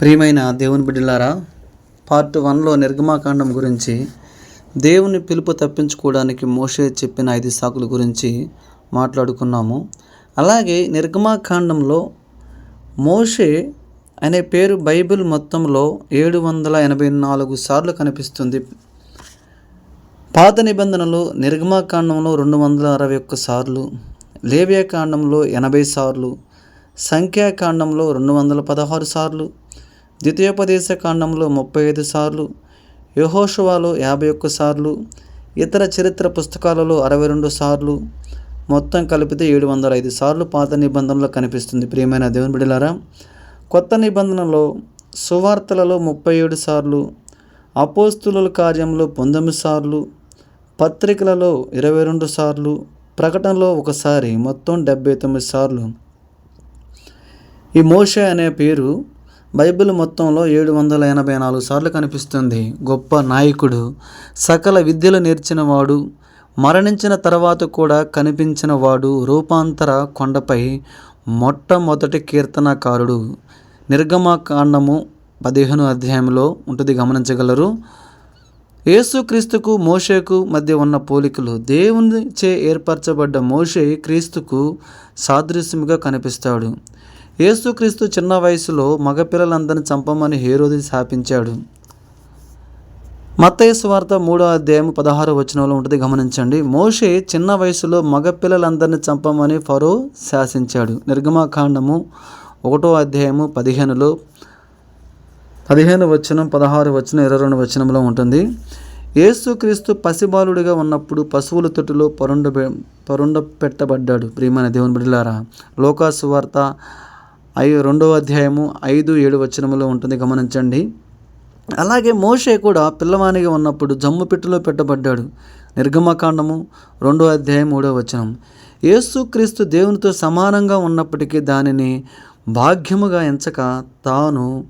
ప్రియమైన దేవుని బిడ్డలారా పార్ట్ వన్లో నిర్గమాకాండం గురించి దేవుని పిలుపు తప్పించుకోవడానికి మోషే చెప్పిన ఐదు సాకుల గురించి మాట్లాడుకున్నాము. అలాగే నిర్గమాకాండంలో మోషే అనే పేరు బైబిల్ మొత్తంలో ఏడు వందల ఎనభై నాలుగు సార్లు కనిపిస్తుంది. పాత నిబంధనలు నిర్గమాకాండంలో రెండు వందల అరవై ఒక్క సార్లు లేవ్యాకాండంలో ఎనభై సార్లు సంఖ్యాకాండంలో రెండు వందల పదహారు సార్లు ద్వితీయోపదేశ కాండంలో ముప్పై ఐదు సార్లు యహోషువాలో యాభై ఒక్క సార్లు ఇతర చరిత్ర పుస్తకాలలో అరవై రెండు సార్లు మొత్తం కలిపితే ఏడు వందల ఐదు సార్లు పాత నిబంధనలో కనిపిస్తుంది. ప్రియమైన దేవుని బిడలారా కొత్త నిబంధనలో సువార్తలలో ముప్పై ఏడు సార్లు అపోస్తుల కార్యంలో పంతొమ్మిది సార్లు పత్రికలలో ఇరవై రెండు సార్లు ప్రకటనలో ఒకసారి మొత్తం డెబ్బై తొమ్మిది సార్లు. ఈ మోషే అనే పేరు బైబిల్ మొత్తంలో ఏడు వందల ఎనభై నాలుగు సార్లు కనిపిస్తుంది. గొప్ప నాయకుడు సకల విద్యలు నేర్చినవాడు మరణించిన తర్వాత కూడా కనిపించిన వాడు రూపాంతర కొండపై మొట్టమొదటి కీర్తనకారుడు. నిర్గమకాండము పదిహేను అధ్యాయంలో ఉంటుంది గమనించగలరు. యేసుక్రీస్తుకు మోషేకు మధ్య ఉన్న పోలికలు దేవుని చే ఏర్పరచబడ్డ మోషే క్రీస్తుకు సాదృశ్యముగా కనిపిస్తాడు. యేసుక్రీస్తు చిన్న వయసులో మగపిల్లలందరిని చంపమని హేరోది శాపించాడు. మత్తయి వార్త మూడో అధ్యాయం పదహారు వచనంలో ఉంటుంది గమనించండి. మోషే చిన్న వయసులో మగపిల్లలందరిని చంపమని ఫరో శాసించాడు. నిర్గమాకాండము ఒకటో అధ్యాయము పదిహేనులో పదిహేను వచనం పదహారు వచనం ఇరవై రెండు వచనంలో ఉంటుంది. యేసుక్రీస్తు పసిబాలుడిగా ఉన్నప్పుడు పశువుల తొట్టులో పరుండ పరుండ పెట్టబడ్డాడు. ప్రియమైన దేవుని బిడ్డలారా లోకాసు వార్త ఐ రెండవ అధ్యాయము ఐదు ఏడు వచనములో ఉంటుంది. గమనించండి. అలాగే మోషే కూడా పిల్లవానిగా ఉన్నప్పుడు జమ్ము పెట్టులో పెట్టబడ్డాడు. నిర్గమకాండము రెండో అధ్యాయం మూడో వచనం. యేసుక్రీస్తు దేవునితో సమానంగా ఉన్నప్పటికీ దానిని భాగ్యముగా ఎంచక తాను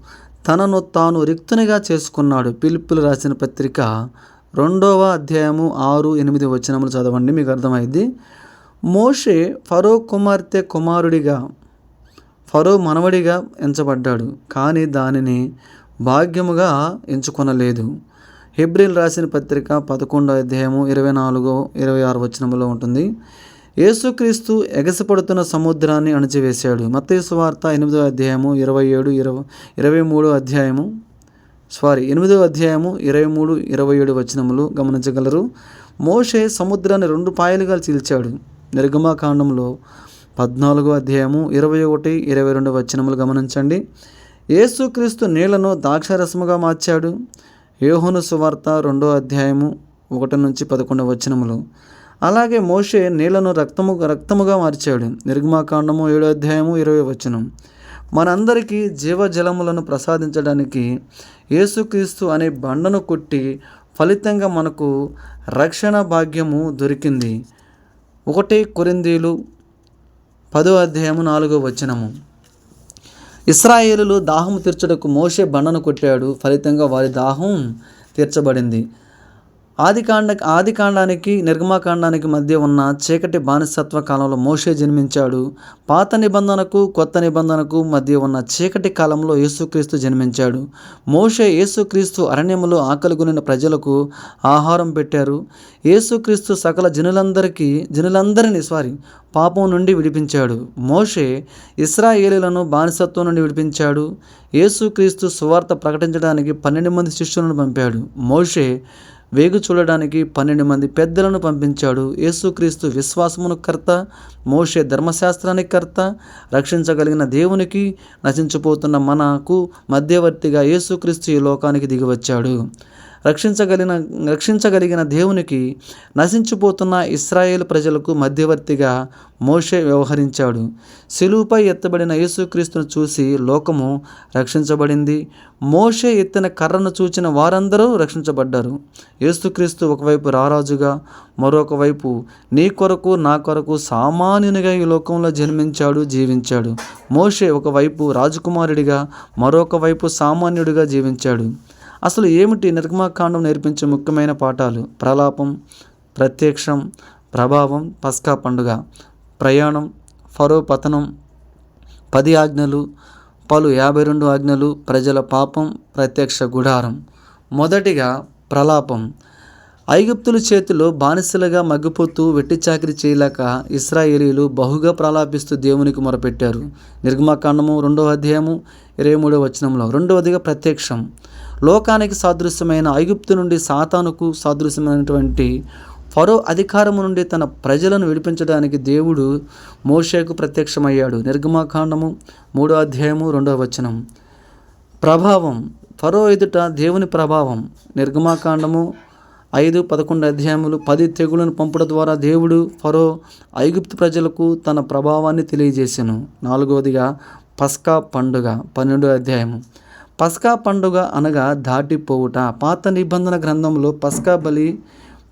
తనను తాను రిక్తునిగా చేసుకున్నాడు. పిలుపులు రాసిన పత్రిక రెండవ అధ్యాయము ఆరు ఎనిమిది వచనములు చదవండి. మీకు అర్థమైంది? మోషే ఫరో కుమార్తె కుమారుడిగా ఫరో మనవడిగా ఎంచబడ్డాడు కానీ దానిని భాగ్యముగా ఎంచుకొనలేదు. హెబ్రిల్ రాసిన పత్రిక పదకొండో అధ్యాయము ఇరవై నాలుగో ఇరవై ఆరు వచనంలో ఉంటుంది యేసుక్రీస్తు ఎగసపడుతున్న సముద్రాన్ని అణచివేశాడు. మత్తేసు వార్త ఎనిమిదో అధ్యాయము ఇరవై ఏడు ఇరవై ఇరవై మూడో అధ్యాయము సారీ ఎనిమిదో అధ్యాయము ఇరవై మూడు ఇరవై ఏడు వచనములు గమనించగలరు. మోషే సముద్రాన్ని రెండు పాయలుగా చీల్చాడు. నిర్గమాకాండంలో పద్నాలుగో అధ్యాయము ఇరవై ఒకటి ఇరవై రెండు వచనములు గమనించండి. యేసుక్రీస్తు నీళ్ళను ద్రాక్షరసముగా మార్చాడు. యోహోను సువార్త రెండో అధ్యాయము ఒకటి నుంచి పదకొండు వచనములు. అలాగే మోషే నీళ్ళను రక్తము రక్తముగా మార్చాడు. నిర్గమాకాండము ఏడో అధ్యాయము ఇరవై వచనం. మనందరికీ జీవజలములను ప్రసాదించడానికి యేసుక్రీస్తు అనే బండను కొట్టి ఫలితంగా మనకు రక్షణ భాగ్యము దొరికింది. ఒకటి కొరిందీలు పదో అధ్యాయము నాలుగో వచనము. ఇస్రాయేలులు దాహము తీర్చడకు మోషే బండను కొట్టాడు. ఫలితంగా వారి దాహం తీర్చబడింది. ఆదికాండ ఆదికాండానికి నిర్గమాకాండానికి మధ్య ఉన్న చీకటి బానిసత్వ కాలంలో మోషే జన్మించాడు. పాత నిబంధనకు కొత్త నిబంధనకు మధ్య ఉన్న చీకటి కాలంలో యేసుక్రీస్తు జన్మించాడు. మోషే యేసుక్రీస్తు అరణ్యములో ఆకలిగొనిన ప్రజలకు ఆహారం పెట్టారు. యేసుక్రీస్తు సకల జనులందరికీ జనులందరినీ సారీ పాపం నుండి విడిపించాడు. మోషే ఇస్రాయేలీలను బానిసత్వం నుండి విడిపించాడు. యేసుక్రీస్తు సువార్త ప్రకటించడానికి పన్నెండు మంది శిష్యులను పంపాడు. మోషే వేగు చూడడానికి పన్నెండు మంది పెద్దలను పంపించాడు యేసుక్రీస్తు విశ్వాసమును కర్త మోషే ధర్మశాస్త్రానికి కర్త రక్షించగలిగిన దేవునికి నశించిపోతున్న మనకు మధ్యవర్తిగా యేసుక్రీస్తు ఈ లోకానికి దిగివచ్చాడు. రక్షించగలిగిన రక్షించగలిగిన దేవునికి నశించిపోతున్న ఇస్రాయేల్ ప్రజలకు మధ్యవర్తిగా మోషే వ్యవహరించాడు. సిలువుపై ఎత్తబడిన యేసుక్రీస్తును చూసి లోకము రక్షించబడింది. మోషే ఎత్తిన కర్రను చూచిన వారందరూ రక్షించబడ్డారు. యేసుక్రీస్తు ఒకవైపు రారాజుగా మరొక వైపు నీ కొరకు నా కొరకు సామాన్యునిగా ఈ లోకంలో జన్మించాడు జీవించాడు. మోషే ఒకవైపు రాజకుమారుడిగా మరొక వైపు సామాన్యుడిగా జీవించాడు. అసలు ఏమిటి నిర్గమాకాండం నేర్పించే ముఖ్యమైన పాఠాలు? ప్రలాపం ప్రత్యక్షం ప్రభావం పస్కా పండుగ ప్రయాణం ఫరో పతనం పది ఆజ్ఞలు పలు యాభై రెండు ఆజ్ఞలు ప్రజల పాపం ప్రత్యక్ష గుడారం. మొదటిగా ప్రలాపం. ఐగుప్తుల చేతిలో బానిసలుగా మగ్గిపోతూ వెట్టి చాకిరి చేయలేక ఇస్రాయేలీలు బహుగా ప్రలాపిస్తూ దేవునికి మొరపెట్టారు. నిర్గమాకాండము రెండవ అధ్యాయము ఇరవై మూడవ వచనంలో రెండవదిగా ప్రత్యక్షం. లోకానికి సాదృశ్యమైన ఐగుప్తు నుండి సాతానుకు సాదృశ్యమైనటువంటి ఫరో అధికారము నుండి తన ప్రజలను విడిపించడానికి దేవుడు మోషేకు ప్రత్యక్షమయ్యాడు. నిర్గమాకాండము మూడో అధ్యాయము రెండవ వచనం. ప్రభావం ఫరో ఎదుట దేవుని ప్రభావం. నిర్గమాకాండము ఐదు పదకొండు అధ్యాయములు పది తెగులను పంపడం ద్వారా దేవుడు ఫరో ఐగుప్తు ప్రజలకు తన ప్రభావాన్ని తెలియజేశాను నాలుగవదిగా పస్కా పండుగ పన్నెండో అధ్యాయము. పస్కా పండుగ అనగా దాటిపోవుట. పాత నిబంధన గ్రంథంలో పస్కా బలి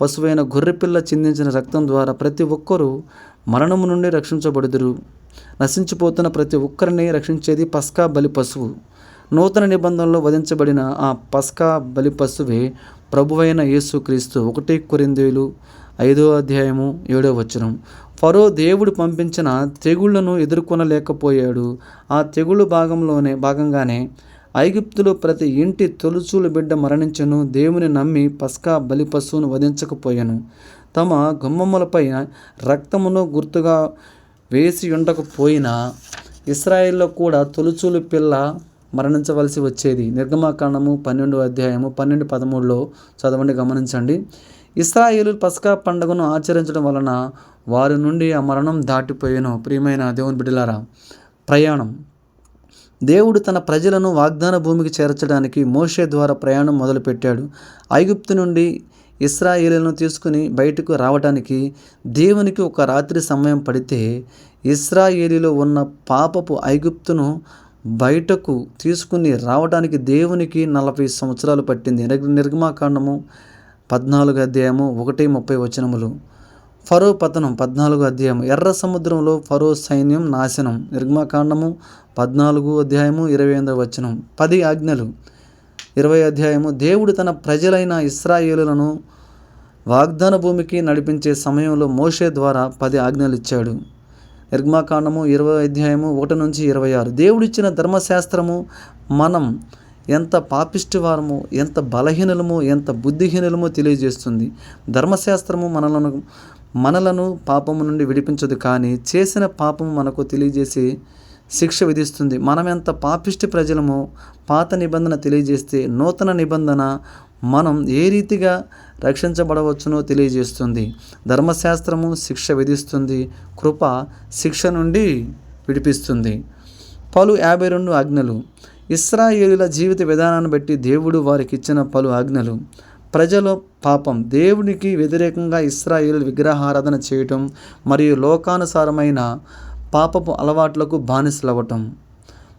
పశువైన గొర్రెపిల్ల చిందించిన రక్తం ద్వారా ప్రతి ఒక్కరూ మరణము నుండి రక్షించబడుదురు. నశించిపోతున్న ప్రతి ఒక్కరిని రక్షించేది పస్కా బలి పశువు. నూతన నిబంధనలో వధించబడిన ఆ పస్కా బలి పశువే ప్రభువైన యేసుక్రీస్తు ఒకటి కొరిందేలు ఐదో అధ్యాయము ఏడో వచనం. ఫరో దేవుడు పంపించిన తెగుళ్ళను ఎదుర్కొనలేకపోయాడు. ఆ తెగుళ్ళు భాగంలోనే భాగంగానే ఐగుప్తులో ప్రతి ఇంటి తొలుచూలు బిడ్డ మరణించను. దేవుని నమ్మి పస్కా బలి పశువును వధించకపోయాను. తమ గుమ్మములపై రక్తమును గుర్తుగా వేసి ఉండకపోయినా ఇస్రాయిల్లో కూడా తొలుచూలు పిల్ల మరణించవలసి వచ్చేది. నిర్గమాకాండము పన్నెండు అధ్యాయము పన్నెండు పదమూడులో చదవండి గమనించండి. ఇస్రాయేలు పస్కా పండుగను ఆచరించడం వలన వారి నుండి ఆ మరణం దాటిపోయాను. ప్రియమైన దేవుని బిడ్డలారా ప్రయాణం. దేవుడు తన ప్రజలను వాగ్దాన భూమికి చేర్చడానికి మోషే ద్వారా ప్రయాణం మొదలుపెట్టాడు. ఐగుప్తు నుండి ఇస్రాయేలును తీసుకుని బయటకు రావడానికి దేవునికి ఒక రాత్రి సమయం పడితే ఇస్రాయేలీలో ఉన్న పాపపు ఐగుప్తును బయటకు తీసుకుని రావడానికి దేవునికి నలభై సంవత్సరాలు పట్టింది. నిర్గమాకాండము పద్నాలుగు అధ్యాయము ఒకటి ముప్పై వచనములు. ఫరో పతనం పద్నాలుగు అధ్యాయం ఎర్ర సముద్రంలో ఫరో సైన్యం నాశనం. నిర్గమాకాండము పద్నాలుగు అధ్యాయము ఇరవై ఎనిమిదవ వచనం. పది ఆజ్ఞలు. ఇరవై అధ్యాయము. దేవుడు తన ప్రజలైన ఇస్రాయేలులను వాగ్దాన భూమికి నడిపించే సమయంలో మోషే ద్వారా పది ఆజ్ఞలు ఇచ్చాడు. నిర్గమాకాండము ఇరవై అధ్యాయము ఒకటి నుంచి ఇరవై ఆరు. దేవుడిచ్చిన ధర్మశాస్త్రము మనం ఎంత పాపిష్టివారము ఎంత బలహీనులము ఎంత బుద్ధిహీనులమో తెలియజేస్తుంది. ధర్మశాస్త్రము మనలను మనలను పాపము నుండి విడిపించదు కానీ చేసిన పాపము మనకు తెలియజేసి శిక్ష విధిస్తుంది. మనం ఎంత పాపిష్టి ప్రజలమో పాత నిబంధన తెలియజేస్తే నూతన నిబంధన మనం ఏ రీతిగా రక్షించబడవచ్చునో తెలియజేస్తుంది. ధర్మశాస్త్రము శిక్ష విధిస్తుంది. కృప శిక్ష నుండి విడిపిస్తుంది. పలు యాభై రెండు ఆజ్ఞలు. ఇస్రాయేలుల జీవిత విధానాన్ని బట్టి దేవుడు వారికి ఇచ్చిన పలు ఆజ్ఞలు. ప్రజల పాపం. దేవునికి వ్యతిరేకంగా ఇస్రాయేలు విగ్రహారాధన చేయటం మరియు లోకానుసారమైన పాపపు అలవాట్లకు బానిసలవ్వటం.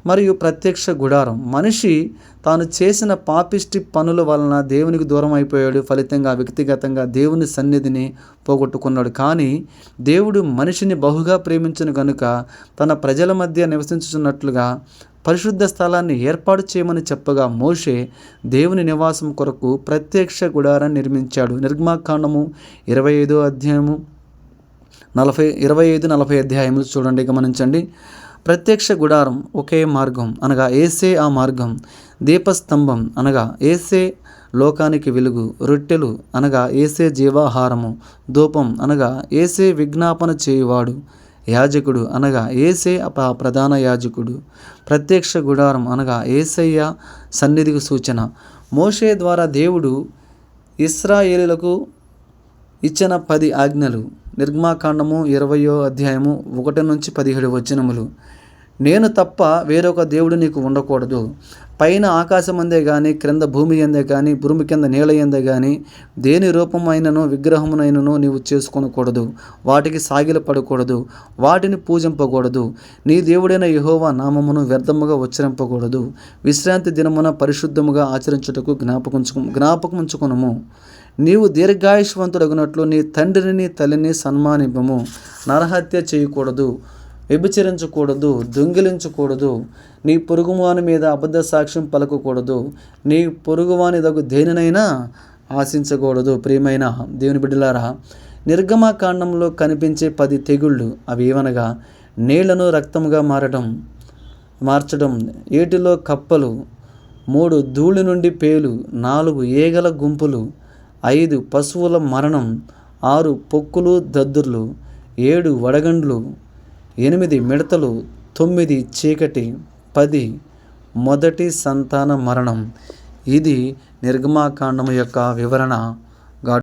మరియు ప్రత్యక్ష గుడారం. మనిషి తాను చేసిన పాపిష్టి పనుల వలన దేవునికి దూరం అయిపోయాడు. ఫలితంగా వ్యక్తిగతంగా దేవుని సన్నిధిని పోగొట్టుకున్నాడు. కానీ దేవుడు మనిషిని బహుగా ప్రేమించిన గనుక తన ప్రజల మధ్య నివసించుచున్నట్లుగా పరిశుద్ధ స్థలాన్ని ఏర్పాటు చేయమని చెప్పగా మోషే దేవుని నివాసం కొరకు ప్రత్యక్ష గుడారాన్ని నిర్మించాడు. నిర్మాకాండము ఇరవై ఐదో అధ్యాయము నలభై ఇరవై ఐదు నలభై అధ్యాయములు చూడండి గమనించండి. ప్రత్యక్ష గుడారం ఒకే మార్గం అనగా ఏసే ఆ మార్గం. దీపస్తంభం అనగా ఏసే లోకానికి వెలుగు. రొట్టెలు అనగా ఏసే జీవాహారము. ధూపం అనగా ఏసే విజ్ఞాపన చేయువాడు. యాజకుడు అనగా ఏసే అప ప్రధాన యాజకుడు. ప్రత్యక్ష గుడారం అనగా ఏసయ్య సన్నిధికి సూచన. మోషే ద్వారా దేవుడు ఇస్రాయేలులకు ఇచ్చిన పది ఆజ్ఞలు. నిర్మాకాండము ఇరవయో అధ్యాయము ఒకటి నుంచి పదిహేడు వచనములు. నేను తప్ప వేరొక దేవుడు నీకు ఉండకూడదు. పైన ఆకాశం అందే కానీ క్రింద భూమి ఎందే కానీ భూమి కింద నేల ఎందే కానీ దేని రూపమైనను విగ్రహమునైనను నీవు చేసుకొనకూడదు. వాటికి సాగిల పడకూడదు. వాటిని పూజింపకూడదు. నీ దేవుడైన యహోవా నామమును వ్యర్థముగా ఉచ్చరింపకూడదు. విశ్రాంతి దినమున పరిశుద్ధముగా ఆచరించుటకు జ్ఞాపకం జ్ఞాపకం జ్ఞాపకముంచుకునము నీవు దీర్ఘాయుష్వంతుడగినట్లు నీ తండ్రిని తల్లిని సన్మానింపము. నరహత్య చేయకూడదు వ్యభిచరించకూడదు దొంగిలించకూడదు. నీ పొరుగువాని మీద అబద్ధ సాక్ష్యం పలకకూడదు. నీ పొరుగువాని దగ్గు దేనినైనా ఆశించకూడదు. ప్రియమైన దేవుని బిడ్డలారా నిర్గమకాండంలో కనిపించే పది తెగుళ్ళు అవి ఏమనగా నీళ్ళను రక్తముగా మారడం మార్చడం ఏటిలో కప్పలు మూడు ధూళి నుండి పేలు నాలుగు ఈగల గుంపులు ఐదు పశువుల మరణం ఆరు పొక్కులు దద్దుర్లు ఏడు వడగండ్లు ఎనిమిది మిడతలు తొమ్మిది చీకటి పది మొదటి సంతాన మరణం. ఇది నిర్గమాకాండము యొక్క వివరణ.